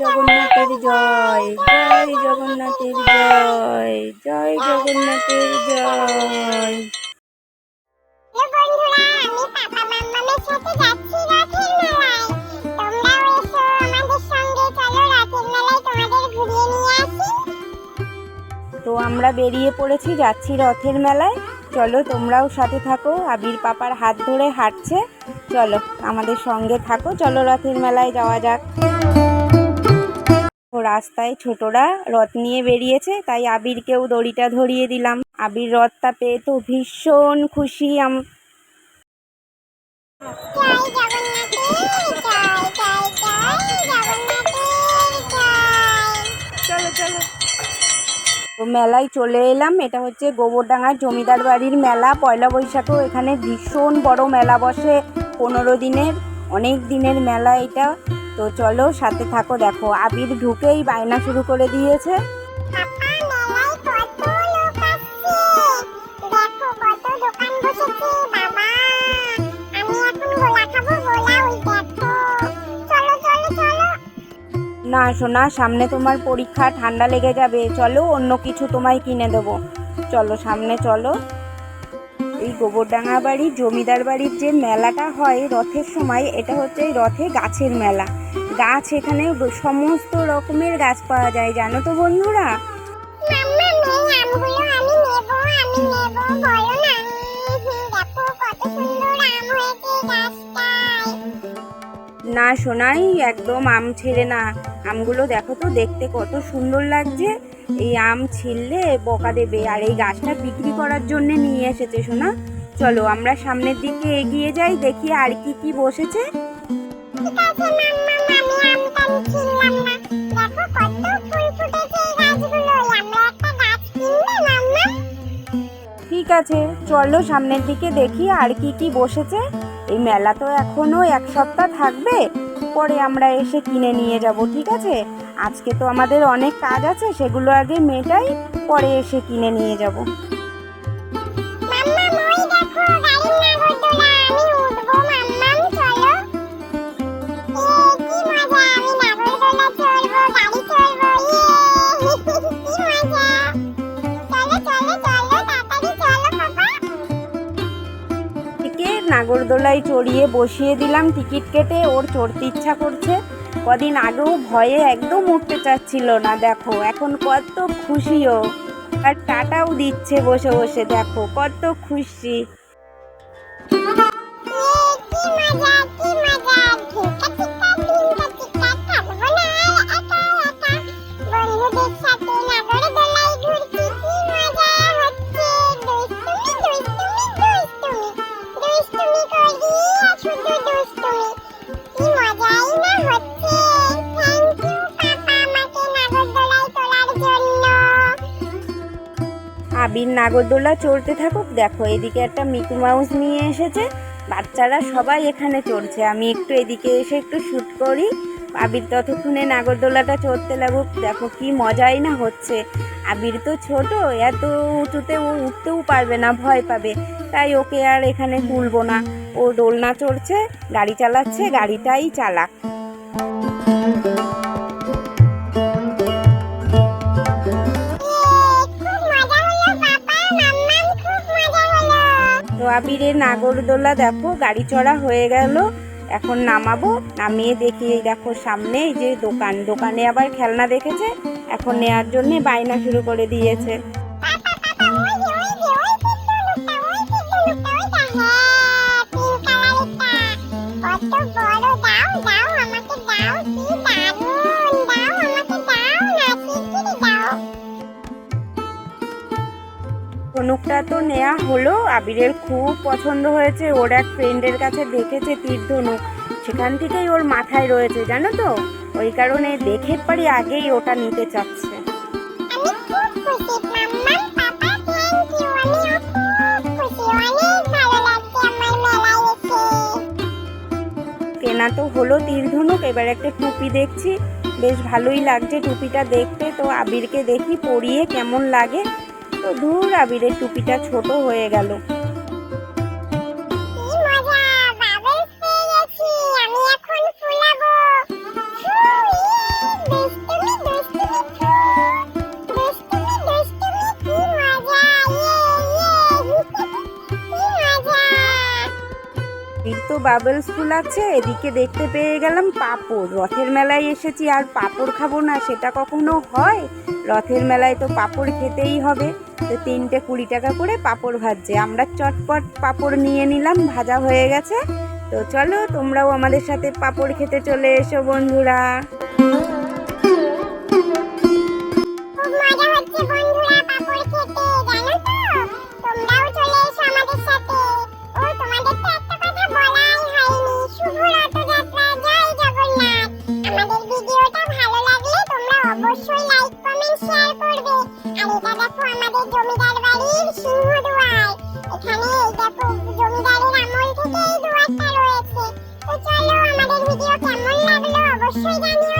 জগন্নাথের জয় জয় জগন্নাথের জয় জয় জগন্নাথের জয়। তো আমরা বেরিয়ে পড়েছি যাচ্ছি রথের মেলায়। চলো তোমরাও সাথে থাকো। আবির পাপার হাত ধরে হাঁটছে। চলো আমাদের সঙ্গে থাকো। চলো রথের মেলায় যাওয়া যাক। রাস্তায় ছোটরা রথ নিয়ে বেরিয়েছে তাই আবিরকেও দড়িটা ধরিয়ে দিলাম। আবির রথটা পেয়ে তো ভীষণ খুশি আম মেলায় চলে এলাম এটা হচ্ছে গোবরডাঙ্গার জমিদার বাড়ির মেলা। পয়লা বৈশাখেও এখানে ভীষণ বড় মেলা বসে পনেরো দিনের অনেক দিনের মেলা এটা। তো চলো সাথে থাকো দেখো আবির ঢুকেই বায়না শুরু করে দিয়েছে। না শোনা সামনে তোমার পরীক্ষা ঠান্ডা লেগে যাবে। চলো অন্য কিছু তোমায় কিনে দেবো। চলো সামনে চলো। এই গোবরডাঙ্গা বাড়ির জমিদার বাড়ির যে মেলাটা হয় রথের সময় এটা হচ্ছে এই রথে গাছের মেলা। গাছ এখানে সমস্ত রকমের গাছ পাওয়া যায় জানো তো বন্ধুরা? না শোনাই একদম আম ছেড়ে না। আমগুলো দেখো তো দেখতে কত সুন্দর লাগছে। এই আম ছিললে বকা দেবে। আর এই গাছটা বিক্রি করার জন্য নিয়ে এসেছে শোনা চলো আমরা সামনের দিকে এগিয়ে যাই দেখি আর কি কি বসেছে। ঠিক আছে চলো সামনের দিকে দেখি আর কি কি বসেছে। এই মেলা তো এখনও এক সপ্তাহ থাকবে। পরে আমরা এসে কিনে নিয়ে যাব, ঠিক আছে? আজকে তো আমাদের অনেক কাজ আছে, সেগুলো আগে মেটাই, পরে এসে কিনে নিয়ে যাব। নাগরদোলায় চড়িয়ে বসিয়ে দিলাম। টিকিট কেটে ওর চড়তে ইচ্ছা করছে। কদিন আগেও ভয়ে একদম উঠতে চাচ্ছিল না, দেখো। এখন কত খুশিও। আর টাটাও দিচ্ছে বসে বসে, দেখো। কত খুশি। আবির নাগরদোলা চড়তে থাকুক। দেখো, এদিকে একটা মিকু মাউস নিয়ে এসেছে। বাচ্চারা সবাই এখানে চড়ছে। আমি একটু এদিকে এসে একটু শ্যুট করি। আবির ততক্ষণে নাগরদোলাটা চড়তে লাগুক। দেখো কি মজাই না হচ্ছে। আবির তো ছোট, এত উঁচুতে ও উঠতেও পারবে না, ভয় পাবে। তাই ওকে আর এখানে তুলবো না। ও দোলনা চড়ছে, গাড়ি চালাচ্ছে, গাড়িটাই চালাক। আবিরের নাগরদোলা, দেখো, গাড়ি চড়া হয়ে গেল। এখন নামাবো, নামিয়ে দেখি, এই দেখো সামনে, এই যে দোকান। দোকানে আবার খেলনা দেখেছে, এখন নেয়ার জন্য বায়না শুরু করে দিয়েছে। পাপা পাপা ওই যে ধনুকটা তো নেওয়া হলো। আবিরের খুব পছন্দ হয়েছে। ওর এক ফ্রেন্ডের কাছে দেখেছে তীর ধনুক সেখান থেকেই ওর মাথায় রয়েছে জানো তো? ওই কারণে দেখে পারি আগেই ওটা নিতে চাচ্ছে। কেনা তো হলো তীর ধনুক এবার একটা টুপি দেখছি। বেশ ভালোই লাগছে টুপিটা দেখতে। তো আবিরকে দেখি পরিয়ে কেমন লাগে। দূর আবিরের টুপিটা ছোট হয়ে গেল। বাবলস ফুল আছে, এদিকে দেখতে পেয়ে গেলাম পাপড়। রথের মেলায় এসেছি, আর পাপড় খাব না, সেটা কখনো হয়? রথের মেলায় তো পাপড় খেতেই হবে। তো তিনটে কুড়ি টাকা করে পাপড় ভাজছে। আমরা চটপট পাপড় নিয়ে নিলাম, ভাজা হয়ে গেছে। তো চলো, তোমরাও আমাদের সাথে পাপড় খেতে চলে এসো, বন্ধুরা। জমিদার বাড়ির সিংহদুয়ার। এখানে এই দেখো, জমিদারের আমল থেকে এই দুয়ারটা রয়েছে। তো চলো আমাদের ভিডিও কেমন লাগল অবশ্যই জানিও।